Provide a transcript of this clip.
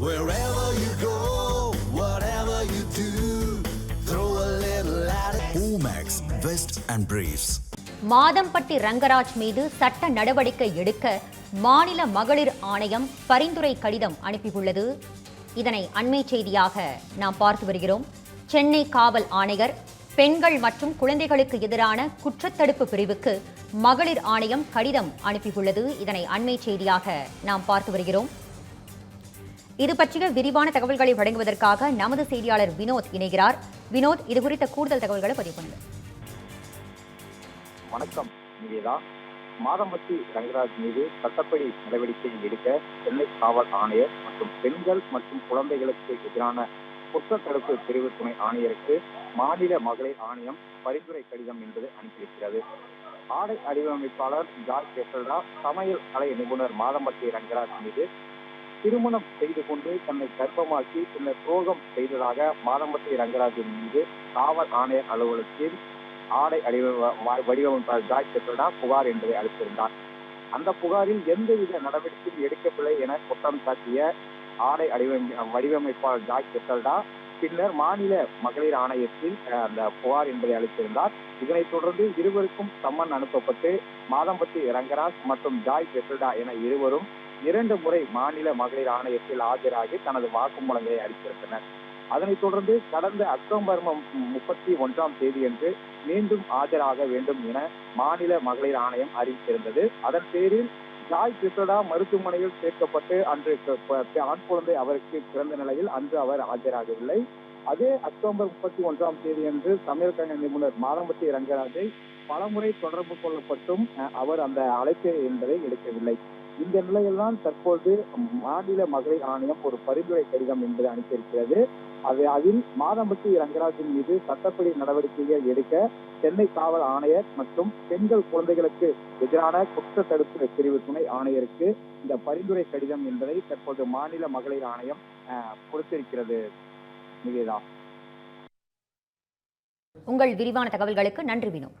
Wherever you go, whatever you do, throw a little at it. Omax, Vest and Briefs. Madhampatti Rangaraj மீது சட்ட நடவடிக்கை எடுக்க மாநில மகளிர் ஆணையம் பரிந்துரை கடிதம் அனுப்பியுள்ளது இதனை அண்மை செய்தியாக நாம் பார்த்து வருகிறோம் சென்னை காவல் ஆணையர் பெண்கள் மற்றும் குழந்தைகளுக்கு எதிரான குற்றத்தடுப்பு பிரிவுக்கு மகளிர் ஆணையம் கடிதம் அனுப்பியுள்ளது இதனை அண்மை செய்தியாக நாம் பார்த்து வருகிறோம் இது பற்றிய விரிவான தகவல்களை வழங்குவதற்காக நமது செய்தியாளர் வினோத் இணைகிறார். வினோத் இது குறித்த கூடுதல் தகவல்களை பதிவு பண்ணுங்க. வணக்கம் மாதம்பட்டி ரங்கராஜ் மீது சட்டப்படி நடவடிக்கை எடுக்க சென்னை காவல் ஆணையர் மற்றும் பெண்கள் மற்றும் குழந்தைகளுக்கு எதிரான குற்றத்தடுப்பு பிரிவு துணை ஆணையருக்கு மாநில மகளிர் ஆணையம் பரிந்துரை கடிதம் என்பது அனுப்பியிருக்கிறது. ஆடை வடிவமைப்பாளர் ஜார் கேசல்ரா சமையல் கலை நிபுணர் மாதம்பட்டி ரங்கராஜ் மீது திருமணம் செய்து கொண்டு தன்னை கர்ப்பமாக்கி பின்னர் துரோகம் செய்ததாக மாதம்பட்டி ரங்கராஜின் மீது காவல் ஆணையர் அலுவலகத்தில் ஆடை அடிவ- வடிவமைப்பாளர் ஜாய் கெசல்டா புகார் என்பதை அளித்திருந்தார். அந்த புகாரில் எந்தவித நடவடிக்கையும் எடுக்கவில்லை என குற்றம் சாட்டிய ஆடை அடிவமை வடிவமைப்பாளர் ஜாய் செட்டல்டா பின்னர் மாநில மகளிர் ஆணையத்தில் அந்த புகார் என்பதை அளித்திருந்தார். இதனைத் தொடர்ந்து இருவருக்கும் சம்மன் அனுப்பப்பட்டு மாதம்பட்டி ரங்கராஜ் மற்றும் ஜாய் கெசல்டா என இருவரும் இரண்டு முறை மாநில மகளிர் ஆணையத்தில் ஆஜராகி தனது வாக்குமூலங்களை அளித்திருந்தனர். அதனைத் தொடர்ந்து கடந்த அக்டோபர் முப்பத்தி ஒன்றாம் தேதியன்று மீண்டும் ஆஜராக வேண்டும் என மாநில மகளிர் ஆணையம் அறிவித்திருந்தது. அதன் பேரில் ஜாய் கிருஷ்ணடா மருத்துவமனையில் சேர்க்கப்பட்டு அன்று ஆண் குழந்தை அவருக்கு பிறந்த நிலையில் அன்று அவர் ஆஜராகவில்லை. அதே அக்டோபர் முப்பத்தி ஒன்றாம் தேதியன்று சமையல் கழக நிபுணர் மாதம்பட்டி ரங்கராஜை பலமுறை தொடர்பு கொள்ளப்பட்டும் அவர் அந்த அழைப்பு என்பதை எடுக்கவில்லை. இந்த நிலையில்தான் தற்போது மாநில மகளிர் ஆணையம் ஒரு பரிந்துரை கடிதம் என்பதை அனுப்பியிருக்கிறது. அது அதில் மாதம்பட்டி ரங்கராஜின் மீது சட்டப்படி நடவடிக்கைகள் எடுக்க சென்னை காவல் ஆணையர் மற்றும் பெண்கள் குழந்தைகளுக்கு எதிரான குற்ற தடுப்பு பிரிவு துணை ஆணையருக்கு இந்த பரிந்துரை கடிதம் என்பதை தற்போது மாநில மகளிர் ஆணையம் அஹ், கொடுத்திருக்கிறது. நிவேதா. உங்கள் விரிவான தகவல்களுக்கு நன்றி வினோத்.